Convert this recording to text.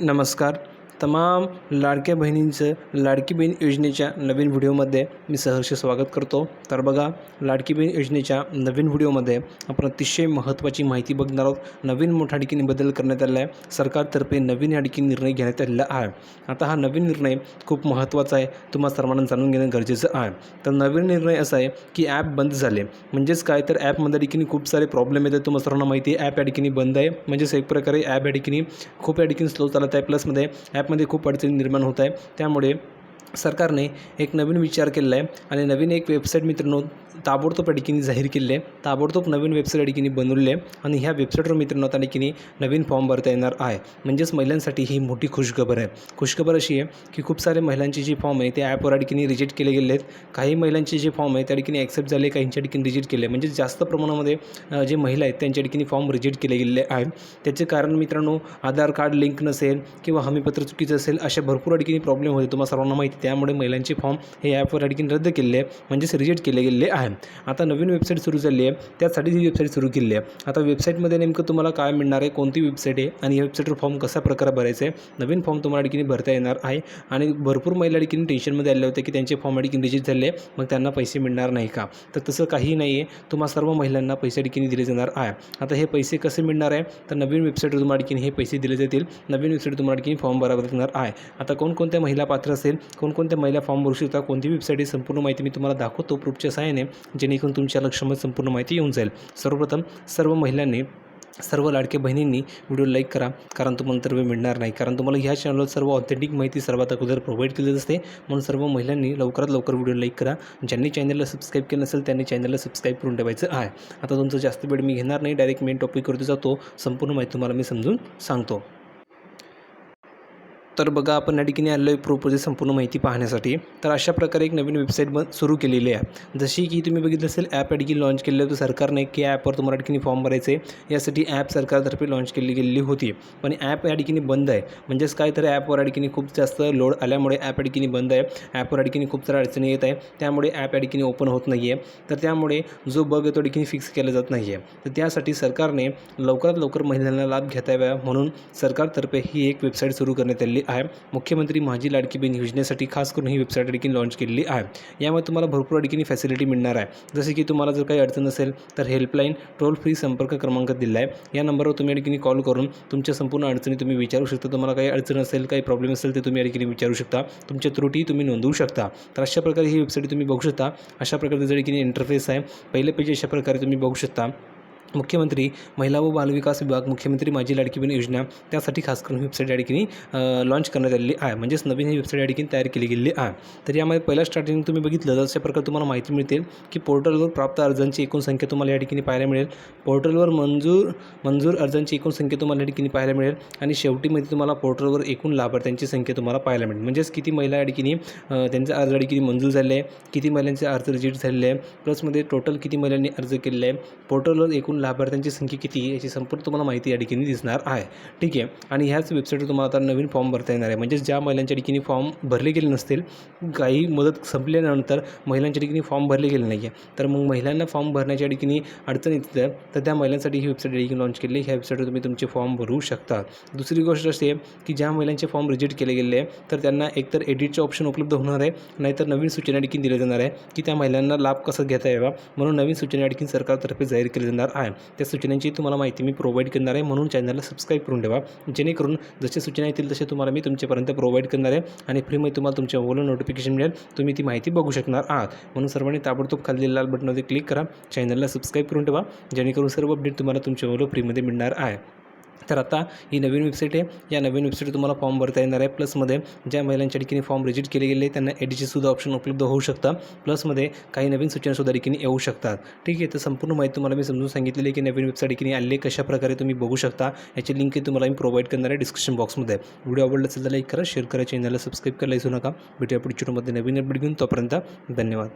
नमस्कार. तमाम लाडक्या बहिणींचं लाडकी बहीण योजनेच्या नवीन व्हिडिओमध्ये मी सहर्ष स्वागत करतो. तर बघा लाडकी बहीण योजनेच्या नवीन व्हिडिओमध्ये आपण अतिशय महत्त्वाची माहिती बघणार आहोत. नवीन मोठ्या ठिकाणी बदल करण्यात आला आहे. सरकारतर्फे नवीन या ठिकाणी निर्णय घेण्यात आलेला आहे. आता हा नवीन निर्णय खूप महत्त्वाचा आहे तुम्हा सर्वांना जाणून घेणं गरजेचं आहे. तर नवीन निर्णय असा आहे की ॲप बंद झाले. म्हणजेच काय? तर ॲपमध्ये ठिकाणी खूप सारे प्रॉब्लेम येतात. तुम्हाला सर्वांना माहिती आहे ॲप या ठिकाणी बंद आहे. म्हणजेच एक प्रकारे ॲप या ठिकाणी खूप या ठिकाणी स्लो चालत आहे. प्लसमध्ये ॲप ॲपमध्ये खूप अडचणी निर्माण होत आहे त्यामुळे सरकारने एक नवीन विचार केलेला आहे. आणि नवीन एक वेबसाईट मित्रांनो ताबडतोब अडकीने जाहीर केले. आहे ताबडतोब नवीन वेबसाईट अडकीने बनवले बनवली आहे आणि ह्या वेबसाईटवर मित्रांनो त्या ठिकाणी नवीन फॉर्म भरता येणार आहे. म्हणजेच महिलांसाठी ही मोठी खुशखबर आहे. खुशखबर अशी आहे की खूप सारे महिलांचे जे फॉर्म आहे ते ॲपवर अडकीने रिजेक्ट केले गेले आहेत काही महिलांचे जे फॉर्म आहे त्या अडकीने ॲक्सेप्ट झाले काहींच्या अडकीने रिजेक्ट केले. म्हणजे जास्त प्रमाणामध्ये जे महिला आहेत त्यांच्या अडकीने फॉर्म रिजेक्ट केले गेलेले आहे त्याचे कारण मित्रांनो आधार कार्ड लिंक नसेल किंवा हमीपत्र चुकीचं असेल अशा भरपूर अडकीने प्रॉब्लेम होते. तुम्हाला सर्वांना माहिती आहे. त्यामुळे महिलांचे फॉर्म हे ॲपवर अडकीने रद्द केले आहे म्हणजेच रिजेक्ट केले गेलेले आहे आता नवीन वेबसाईट सुरू झाली आहे. त्यासाठी ही वेबसाईट सुरू केली आहे. आता वेबसाईटमध्ये नेमकं तुम्हाला काय मिळणार आहे कोणती वेबसाईट आहे आणि या वेबसाईटवर फॉर्म कसा प्रकारे भरायचा आहे नवीन फॉर्म तुम्हाला अडकीने भरता येणार आहे. आणि भरपूर महिला अडकीने टेन्शनमध्ये आले होते की त्यांचे फॉर्म अडकीने रिजेक्ट झाले मग त्यांना पैसे मिळणार नाही का? तर तसं काहीही नाही आहे. तुम्हाला सर्व महिलांना पैसे अडकीने दिले जाणार आहे. आता हे पैसे कसे मिळणार आहे? तर नवीन वेबसाईटवर तुम्हाला अडकीने हे पैसे दिले जातील. नवीन वेबसाईट तुम्हाला या फॉर्म भरावा लागणार आहे. आता कोणकोणत्या महिला पात्र असेल? कोणकोणत्या महिला फॉर्म भरू शकता कोणती वेबसाईट आहे? संपूर्ण माहिती मी तुम्हाला दाखवतो. प्रूफच्या सहाय्याने जेणेकरून तुमच्या लक्षामध्ये संपूर्ण माहिती येऊन जाईल. सर्वप्रथम सर्व महिलांनी सर्व लाडक्या बहिणींनी व्हिडिओ लाईक करा कारण तुम्हाला तर वेळ मिळणार नाही. कारण तुम्हाला ह्या चॅनलवर सर्व ऑथेंटिक माहिती सर्वात अगोदर प्रोव्हाइड केली असते म्हणून सर्व महिलांनी लवकरात लवकर व्हिडिओ लाईक करा. ज्यांनी चॅनलला सबस्क्राईब केलं नसेल त्यांनी चॅनलला सबस्क्राईब करून ठेवायचं आहे. आता तुमचं जास्त वेळ मी घेणार नाही. डायरेक्ट मेन टॉपिकवरती जातो. संपूर्ण माहिती तुम्हाला मी समजून सांगतो. तर बघा आपण या ठिकाणी आलेलो आहे प्रोपोजल संपूर्ण माहिती पाहण्यासाठी. तर अशा प्रकारे एक नवीन वेबसाईट बन सुरू केलेली आहे. जशी की तुम्ही बघितलं असेल ॲप या ठिकाणी लॉन्च केलेलं होतं. सरकारने की ॲपवर तुम्हाला या ठिकाणी फॉर्म भरायचे. यासाठी ॲप सरकारतर्फे लॉन्च केली गेलेली होती. पण ॲप या ठिकाणी बंद आहे. म्हणजेच काय तर ॲपवर या ठिकाणी खूप जास्त लोड आल्यामुळे ॲप या ठिकाणी बंद आहे. ॲपवर या ठिकाणी खूप साऱ्या अडचणी येत आहे त्यामुळे ॲप या ठिकाणी ओपन होत नाही आहे तर त्यामुळे जो बग आहे तो ठिकाणी फिक्स केला जात नाही आहे तर त्यासाठी सरकारने लवकरात लवकर महिलांना लाभ घेता यावा म्हणून सरकारतर्फे ही एक वेबसाईट सुरू करण्यात आली आहे. मुख्यमंत्री माझी लाडकी बहीण योजनेसाठी खास करून ही वेबसाईट देखील लॉन्च केलेली आहे. यामुळे तुम्हाला भरपूर या ठिकाणी फॅसिलिटी मिळणार आहे. जसे की तुम्हाला जर काही अडचण असेल तर हेल्पलाईन टोल फ्री संपर्क क्रमांक दिला आहे. या नंबरवर तुम्ही या ठिकाणी कॉल करून तुमच्या संपूर्ण अडचणी तुम्ही विचारू शकता. तुम्हाला काही अडचण असेल काही प्रॉब्लेम असेल ते तुम्ही या ठिकाणी विचारू शकता. तुमच्या त्रुटी तुम्ही नोंदवू शकता. तर अशा प्रकारे ही वेबसाईट तुम्ही बघू शकता. अशा प्रकारचं जर ठिकाणी इंटरफेस आहे पहिले पेज अशा प्रकारे तुम्ही बघू शकता. मुख्यमंत्री महिला व बालविकास विभाग मुख्यमंत्री माझी लाडकी बहीण योजना त्यासाठी खास करून वेबसाईट या ठिकाणी लॉन्च करण्यात आलेली आहे. म्हणजेच नवीन ही वेबसाईट या ठिकाणी तयार केली गेलेली आहे. तर यामध्ये पहिला स्टार्टिंग तुम्ही बघितलं तर अशा प्रकारे तुम्हाला माहिती मिळते की पोर्टलवर प्राप्त अर्जांची एकूण संख्या तुम्हाला या ठिकाणी पाहायला मिळेल. पोर्टलवर मंजूर मंजूर अर्जांची एकूण संख्या तुम्हाला या ठिकाणी पाहायला मिळेल आणि शेवटीमध्ये तुम्हाला पोर्टलवर एकूण लाभार्थ्यांची संख्या तुम्हाला पाहायला मिळेल. म्हणजेच किती महिला या ठिकाणी त्यांचा अर्ज या मंजूर झाले आहे किती महिलांचे अर्ज रिजेक्ट झालेले आहे प्लसमध्ये टोटल किती महिलांनी अर्ज केलेला आहे पोर्टलवर एकूण लाभार्थ्यांची संख्या किती आहे याची संपूर्ण तुम्हाला माहिती या ठिकाणी दिसणार आहे. ठीक आहे? आणि ह्याच वेबसाईटवर तुम्हाला आता नवीन फॉर्म भरता येणार आहे. म्हणजेच ज्या महिलांच्या ठिकाणी फॉर्म भरले गेले नसतील काही मदत संपल्यानंतर महिलांच्या ठिकाणी फॉर्म भरले गेले नाही आहे तर मग महिलांना फॉर्म भरण्याच्या ठिकाणी अडचण येते तर त्या महिलांसाठी ही वेबसाईट ठिकाणी लॉन्च केली ह्या वेबसाईटवर तुम्ही तुमचे फॉर्म भरू शकता. दुसरी गोष्ट अशी आहे की ज्या महिलांचे फॉर्म रिजेक्ट केले गेले आहे तर त्यांना एकतर एडिटचे ऑप्शन उपलब्ध होणार आहे नाहीतर नवीन सूचना देखील दिल्या जाणार आहे की त्या महिलांना लाभ कसा घेता यावा म्हणून नवीन सूचना देखील सरकारतर्फे जाहीर केली जाणार आहे. त्या सूचनांची तुम्हाला माहिती मी प्रोव्हाइड करणार आहे. म्हणून चॅनलला सबस्क्राईब करून ठेवा. जेणेकरून जसे सूचना येतील तसे तुम्हाला मी तुमच्यापर्यंत प्रोव्हाइड करणार आहे. आणि फ्रीमध्ये तुम्हाला तुमच्या मोबाईलवर नोटिफिकेशन मिळेल. तुम्ही ती माहिती बघू शकणार आहात. म्हणून सर्वांनी ताबडतोब खाली लाल बटनमध्ये क्लिक करा. चॅनलला सबस्क्राईब करून ठेवा. जेणेकरून सर्व अपडेट तुम्हाला तुमच्या मोबाईलवर फ्रीमध्ये मिळणार आहे. तर आता ही नवीन वेबसाईट आहे. या नवीन वेबसाईट तुम्हाला फॉर्म भरता येणार आहे. प्लसमध्ये ज्या महिलांच्या ठिकाणी फॉर्म रिजेक्ट केले गेले त्यांना ए सुद्धा ऑप्शन उपलब्ध होऊ शकतं. प्लसमध्ये काही नवीन सूचनासुद्धा ठिकाणी येऊ शकतात. ठीक आहे तर संपूर्ण माहिती तुम्हाला मी समजून सांगितलेली आहे की नवीन वेबसाईट ठिकाणी आले कशाप्रकारे तुम्ही बघू शकता याची लिंक तुम्हाला मी प्रोव्हाइड करणार आहे डिस्क्रिप्शन बॉक्समध्ये व्हिडिओ आवडला असेल तर लाईक करा शेअर करा चॅनलला सबस्क्राईब करायला विसरू नका. भेटूया पुढच्या व्हिडिओमध्ये नवीन अपडेट घेऊन. तोपर्यंत धन्यवाद.